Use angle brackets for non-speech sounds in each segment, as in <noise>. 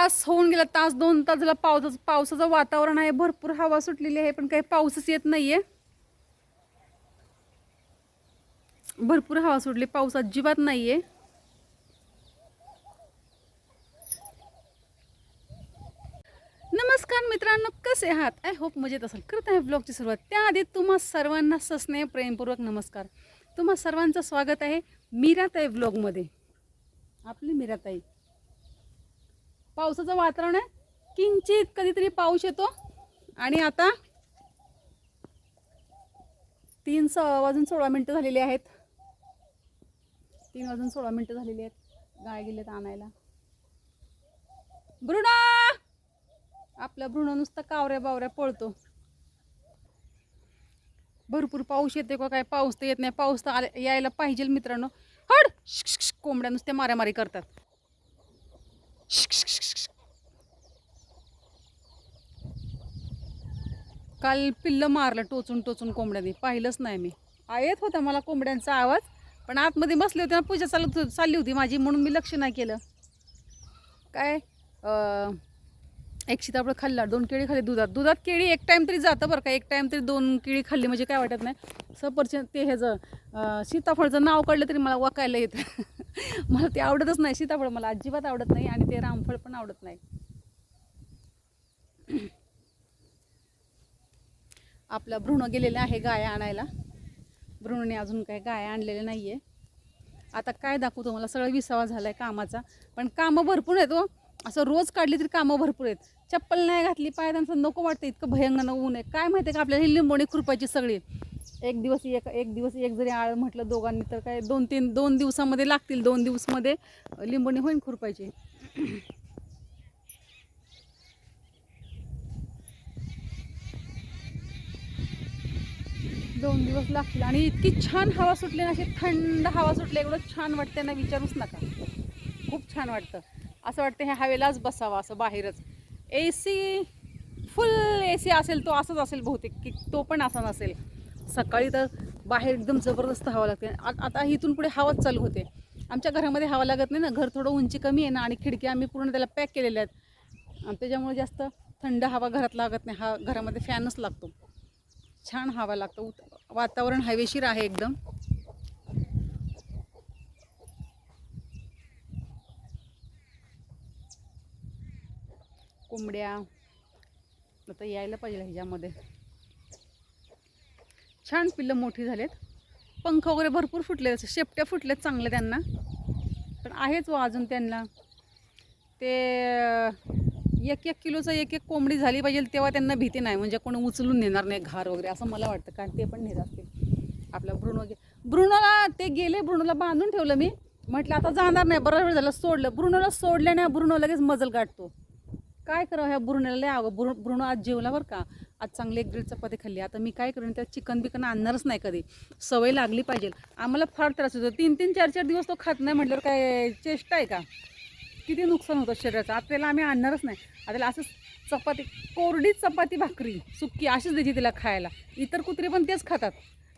तास होऊन गेला तास दोन तास झाला पावसाचं पावसाचं वातावरण आहे भरपूर हवा सुटलेली आहे पण काही पाऊसच येत नाहीये. भरपूर हवा सुटली पाऊस अजिबात नाहीये. नमस्कार मित्रांनो कसे आहात? आय होप मजेत असाल. करत आहे ब्लॉगची सुरुवात त्याआधी तुम्हा सर्वांना सस्नेह प्रेमपूर्वक नमस्कार. तुम्हा सर्वांचं स्वागत आहे मीराताई ब्लॉगमध्ये आपली मीराताई. पावसाचं वातावरण आहे. किंचित कधीतरी पाऊस येतो. आणि आता तीन स वाजून सोळा मिनटं झालेली आहेत. तीन वाजून सोळा मिनटं झालेली आहेत. गाय गेलेत आणायला. भ्रुण! आपला भ्रूण नुसता कावऱ्या बावऱ्या पळतो. भरपूर पाऊस येते का काय? पाऊस तर येत नाही. पाऊस तर आले- यायला पाहिजे मित्रांनो. हड! कोंबड्या नुसत्या मारामारी करतात. काल पिल्लं मारलं टोचून टोचून कोंबड्यांनी. पाहिलंच नाही मी. येत होता मला कोंबड्यांचा आवाज पण आतमध्ये बसले होते ना पूजा चालत चालली होती माझी म्हणून मी लक्ष नाही केलं. काय? एक सीताफळ खाल्ला दोन केळी खाल्ली दुधात. दुधात केळी एक टाईम तरी जातं बरं का एक टाईम तरी दोन केळी खाल्ली म्हणजे काय वाटत नाही. सफरचंद ते ह्याचं सीताफळचं नाव काढलं तरी मला वाकायला येतं. <laughs> मला ते आवडतच नाही सीताफळ मला अजिबात आवडत नाही आणि ते रामफळ पण आवडत नाही. आपला भ्रूण गेलेलं आहे गाय आणायला. भ्रूणने अजून काही गाय आणलेले नाही आहे आता काय दाखवू तुम्हाला? सगळं विसावा झाला आहे कामाचा. पण कामं भरपूर आहेत हो. असं रोज काढली तरी कामं भरपूर आहेत. चप्पल नाही घातली पाय त्यांचं नको वाटतं इतकं भयंकर ऊन आहे. काय माहिती आहे का आपल्याला? ही लिंबोणी खुरपायची सगळी. एक दिवस एक एक दिवस एक जरी आळ म्हटलं दोघांनी तर काय दोन तीन दोन दिवसामध्ये लागतील दोन दिवसामध्ये. लिंबोणी होईन खुरपायची. दोन दिवस लागतील. आणि इतकी छान हवा सुटली ना अशी थंड हवा सुटली एवढं छान वाटते ना विचारूच नका. खूप छान वाटतं. असं वाटतं ह्या हवेलाच बसावं असं बाहेरच. ए सी फुल ए सी असेल तो असंच असेल बहुतेक की तो पण असा नसेल. सकाळी तर बाहेर एकदम जबरदस्त हवा लागते. आ- आता इथून पुढे हवाच चालू होते. आमच्या घरामध्ये हवा लागत नाही ना घर थोडं उंची कमी आहे ना आणि खिडक्या आम्ही पूर्ण त्याला पॅक केलेल्या आहेत. आणि त्याच्यामुळे जास्त थंड हवा घरात लागत नाही हा घरामध्ये फॅनच लागतो. छान हवा लागतो. उत- वातावरण हवेशीर आहे एकदम. कोंबड्या. आता यायला पाहिजे ह्याच्यामध्ये. छान पिल्लं मोठी झालेत. पंख वगैरे भरपूर फुटले असे शेपट्या फुटल्यात चांगल्या त्यांना. पण आहेच व अजून त्यांना. ते एक एक किलोचं एक एक कोंबडी झाली पाहिजे तेव्हा त्यांना भीती नाही. म्हणजे कोणी उचलून नेणार नाही घार वगैरे असं मला वाटतं. कारण ते पण नेत असतील आपला भ्रूण वगैरे. भ्रूणाला ते गेले भ्रूणाला बांधून ठेवलं मी. म्हटलं आता जाणार नाही. बरं वेळ झालं सोडलं. भ्रूणाला सोडल्याने भ्रूण लगेच मजल गाठतो काय करावं ह्या भ्रूणाला? लय आवं भ्रूण भ्रूण आज जेवला बरं का? आज चांगली एक ग्रिल चपाती खाल्ली. आता मी काय करेन? त्या चिकन बिकन आणणारच नाही कधी. सवय लागली पाहिजे. आम्हाला फार त्रास होतो. तीन तीन चार चार दिवस तो खात नाही म्हटल्यावर काय चेष्टा आहे का? किती नुकसान होतं शरीराचं? आता त्याला आम्ही आणणारच नाही. आता त्याला चपाती कोरडीच चपाती भाकरी सुक्की अशीच द्यायची तिला खायला. इतर कुत्रे पण तेच खातात.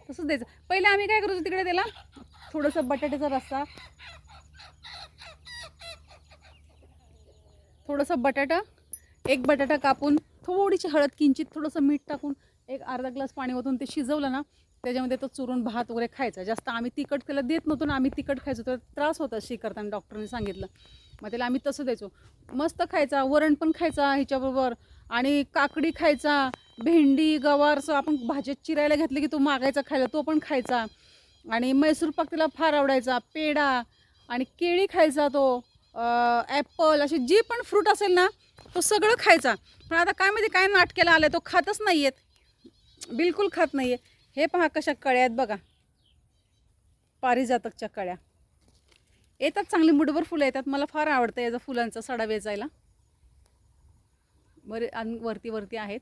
तसंच द्यायचं. पहिले आम्ही काय करतो तिकडे त्याला? थोडंसं बटाट्याचा रस्सा. थोडंसं बटाटा एक बटाटा कापून थोडीशी हळद किंचित थोडंसं मीठ टाकून एक अर्धा ग्लास पाणी ओतून ते शिजवलं ना त्याच्यामध्ये तो चुरून भात वगैरे खायचा. जास्त आम्ही तिखट त्याला देत नव्हतो ना आम्ही तिखट खायचो तर त्रास होता शी करताना डॉक्टरने सांगितलं. मग त्याला आम्ही तसं द्यायचो. मस्त खायचा वरण पण खायचा ह्याच्याबरोबर. आणि काकडी खायचा भेंडी गवार असं आपण भाज्यात चिरायला घेतलं की तो मागायचा खायला तो पण खायचा. आणि मैसूर पाक त्याला फार आवडायचा पेढा आणि केळी खायचा तो ॲपल असे जे पण फ्रूट असेल ना तो सगळं खायचा. पण आता काय माहिती काय नाटकेला आलं तो खातच नाही आहेत बिलकुल खात नाही आहे हे पहा कशा कळ्या आहेत बघा. पारिजातकच्या कळ्या. येतात चांगली मुठभर फुलं येतात. मला फार आवडतं याचा फुलांचा सडा वेचायला. बरे आणि वरती वरती आहेत.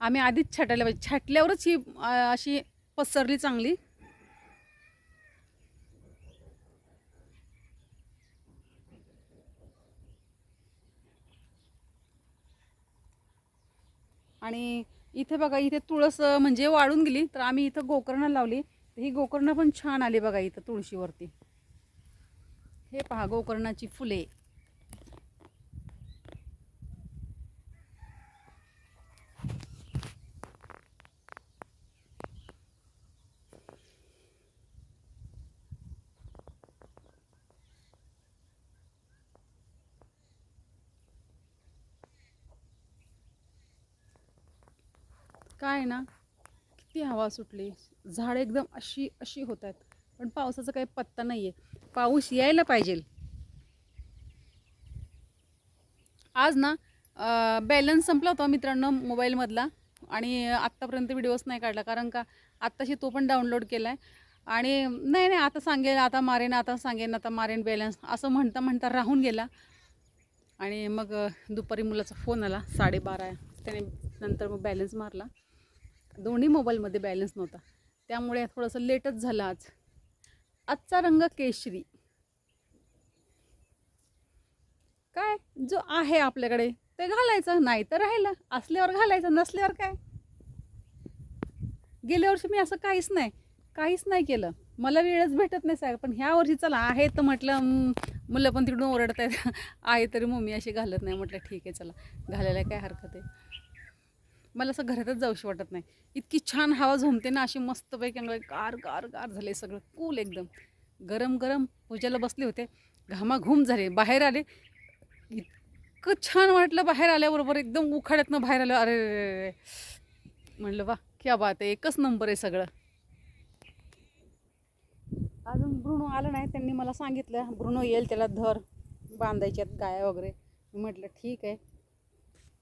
आम्ही आधीच छाटायला पाहिजे. छाटल्यावरच ही अशी पसरली चांगली. आणि इथे बघा इथे तुळस म्हणजे वाळून गेली तर आम्ही इथं गोकर्ण लावली. ही गोकर्ण पण छान आली बघा इथं तुळशीवरती. हे पहा गोकर्णाची फुले. काय ना किती हवा सुटली. झाडं एकदम अशी अशी होत आहेत. पण पावसाचा काही पत्ता नाही आहे पाऊस यायला पाहिजे आज ना बॅलन्स संपला होता मित्रांनो मोबाईलमधला आणि आत्तापर्यंत व्हिडिओच नाही काढला. कारण का आत्ताशी तो पण डाउनलोड केला आहे आणि नाही नाही आता सांगेल आता मारेन आता सांगेन आता मारेन बॅलन्स असं म्हणता म्हणता राहून गेला. आणि मग दुपारी मुलाचा फोन आला साडेबारा त्याने नंतर मग बॅलन्स मारला. दोन्ही मोबाईलमध्ये बॅलन्स नव्हता. त्यामुळे थोडंसं लेटच झालं आज. आजचा रंग केशरी. काय? जो आहे आपल्याकडे ते घालायचं? नाही तर राहिलं. असल्यावर घालायचं नसल्यावर काय? गेल्या वर्षी मी असं काहीच नाही काहीच नाही केलं. मला वेळच भेटत नाही साहेब पण ह्या वर्षी चला आहे तर म्हटलं मुलं पण तिकडून ओरडत आहेत आहे तरी मम्मी अशी घालत नाही. म्हटलं ठीक आहे चला. घालायला काय हरकत आहे? मला असं घरातच जाऊशी वाटत नाही. इतकी छान हवा झोमते ना अशी मस्तपैकी अंगला गार गार गार झाले सगळं. कूल एकदम. गरम गरम पूजेला बसले होते. घामाघूम झाले. बाहेर आले. इतकं छान वाटलं बाहेर आल्याबरोबर. एकदम उखाड्यातनं बाहेर आलं. अरे रे रे म्हणलं वा क्या बात आहे. एकच नंबर आहे सगळं. अजून ब्रुणो आलं नाही. त्यांनी मला सांगितलं ब्रुणो येईल त्याला धर. बांधायच्यात गाया वगैरे. मी म्हटलं ठीक आहे.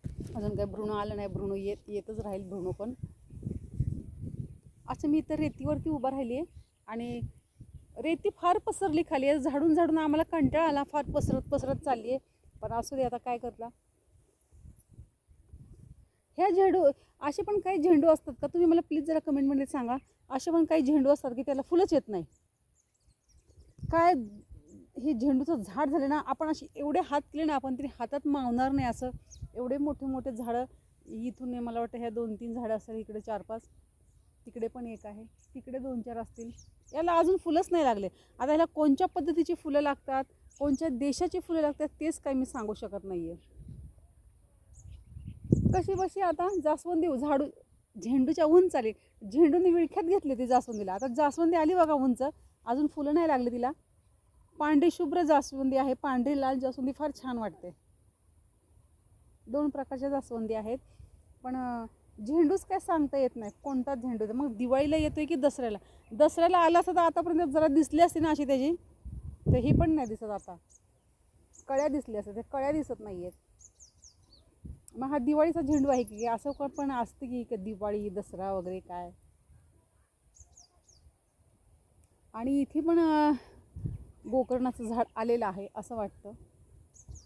अजून काय भ्रूण आलं नाही भ्रूण येत येतच राहील भ्रूण पण. असं मी तर रेतीवरती उभा राहिली आहे आणि रेती फार पसरली खाली आहे. झाडून झाडून आम्हाला कंटाळा आला फार पसरत पसरत चालली आहे पण असू दे आता काय करता? ह्या झेंडू असे पण काही झेंडू असतात का? तुम्ही मला प्लीज जरा कमेंटमध्ये सांगा. असे पण काही झेंडू असतात की त्याला फुलंच येत नाही. काय हे झेंडूचं झाड झालं ना आपण अशी एवढे हात केले ना आपण तरी हातात मावणार नाही असं. एवढे मोठे मोठे झाडं इथून हे मला वाटतं ह्या दोन तीन झाडं असतात इकडे चार पाच तिकडे पण एक आहे तिकडे दोन चार असतील. याला अजून फुलंच नाही लागले. आता ह्याला कोणत्या पद्धतीची फुलं लागतात कोणत्या देशाची फुलं लागतात तेच काही मी सांगू शकत नाही आहे कशी बशी आता जास्वंदी झाडू झेंडूच्या उंच आली. झेंडूने विळख्यात घेतली ती जास्वंदीला. आता जास्वंदी आली बघा उंच अजून फुलं नाही लागली तिला. पांढरी शुभ्र जास्वंदी आहे पांढरी लाल जास्वंदी फार छान वाटते. दोन प्रकारच्या जास्वंदी आहेत. पण झेंडूच काय सांगता येत नाही. कोणता झेंडू? मग दिवाळीला येतोय की दसऱ्याला? दसऱ्याला आला असता तर आतापर्यंत जरा दिसली असती ना अशी त्याची? तर ही पण नाही दिसत आता. कळ्या दिसल्या असतात त्या कळ्या दिसत नाही आहेत मग हा दिवाळीचा झेंडू आहे की असं कोण पण असतं की दिवाळी दसरा वगैरे काय? आणि इथे पण गोकर्णाचं झाड आलेलं आहे असं वाटतं.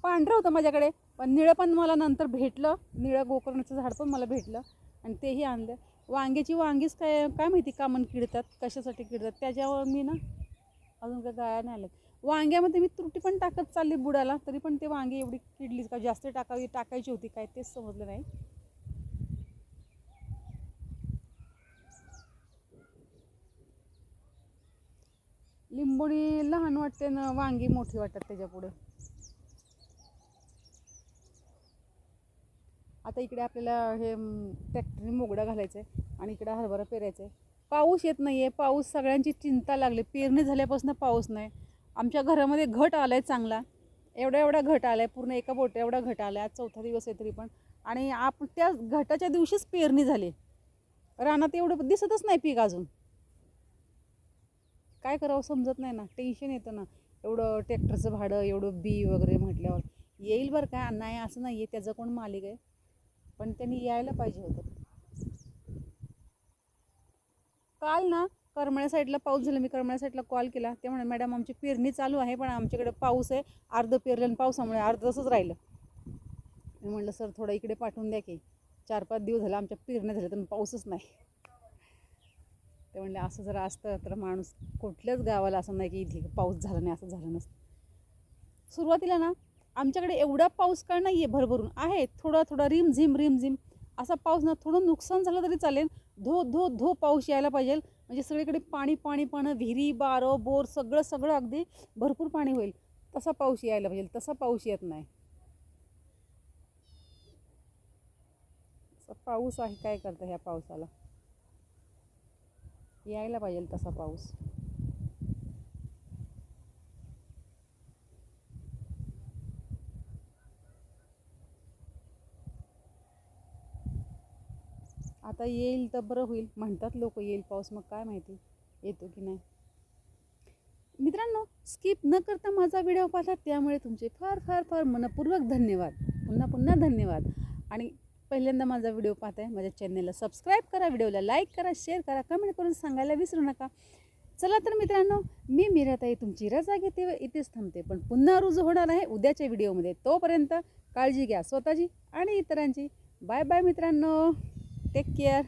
पांढरं होतं माझ्याकडे पण निळं पण मला नंतर भेटलं. निळं गोकर्णाचं झाड पण मला भेटलं आणि तेही आणलं. वांग्याची वांगीच काय काय माहिती कामन किडतात कशासाठी किडतात त्याच्यावर मी ना अजून काय गाया नाही आलं वांग्यामध्ये मी त्रुटी पण टाकत चालली बुडाला तरी पण ते वांगे एवढी किडलीच का जास्त टाकावी टाकायची होती काय तेच समजलं नाही. लिंबोणी लहान वाटते ना वांगी मोठी वाटतात त्याच्या पुढे. आता इकडे आपल्याला हे ट्रॅक्टरने मोगडा घालायचा आहे आणि इकडे हरभरा पेरायचा आहे पाऊस येत नाही आहे पाऊस सगळ्यांची चिंता लागली. पेरणी झाल्यापासून पाऊस नाही. आमच्या घरामध्ये घट आला आहे चांगला. एवढा एवढा घट आला आहे पूर्ण एका बोट एवढा घट आला आहे आज चौथा दिवस आहे तरी पण. आणि आप त्या घटाच्या दिवशीच पेरणी झाली. रानात एवढं दिसतच नाही पीक अजून. काय करावं समजत नाही ना टेन्शन येतं ना. एवढं ट्रॅक्टरचं भाडं एवढं बी वगैरे म्हटल्यावर. येईल बरं काय नाही असं नाही आहे त्याचं कोण मालिक आहे? पण त्यांनी यायला पाहिजे होतं. काल ना करमळ्या साईडला पाऊस झाला. मी करमळ्या साईडला कॉल केला. ते म्हणाले मॅडम आमची पेरणी चालू आहे पण आमच्याकडे पाऊस आहे. अर्धं पेरलं आणि पावसामुळे अर्ध तसंच राहिलं. मी म्हटलं सर थोडं इकडे पाठवून द्या की. चार पाच दिवस झाले आमच्या पेरण्या झाल्या तर पाऊसच नाही. ते म्हणले असं जर असतं तर माणूस कुठल्याच गावाला असं नाही की इथे पाऊस झाला नाही असं झालं नसतं. सुरुवातीला ना आमच्याकडे एवढा पाऊस काळ नाही आहे भरभरून आहे थोडा थोडा रिम झिम रिम झिम असा पाऊस ना थोडं नुकसान झालं तरी चालेल. धो धो धो पाऊस यायला पाहिजे. म्हणजे सगळीकडे पाणी पाणी पाणी विहिरी बारं बोर सगळं सगळं अगदी भरपूर पाणी होईल. तसा पाऊस यायला पाहिजे. तसा पाऊस येत नाही. पाऊस आहे काय करतं ह्या पावसाला? यायला पाहिजे तसा पाऊस. आता येईल तर बरं होईल. म्हणतात लोक येईल पाऊस मग काय माहिती? येतो की नाही? मित्रांनो स्किप न करता माझा व्हिडिओ पाहतात त्यामुळे तुमचे फार फार फार मनपूर्वक धन्यवाद. पुन्हा पुन्हा धन्यवाद. आणि पहिल्यांदा माझा व्हिडिओ पाहताय माझ्या चॅनलला सबस्क्राईब करा व्हिडिओला लाईक करा शेअर करा कमेंट करून सांगायला विसरू नका. चला तर मित्रांनो मी मिराताई तुमची रजा घेते व इथेच थांबते. पण पुन्हा रुजू होणार आहे उद्याच्या व्हिडिओमध्ये तोपर्यंत काळजी घ्या स्वतःची आणि इतरांची. बाय बाय मित्रांनो. Take care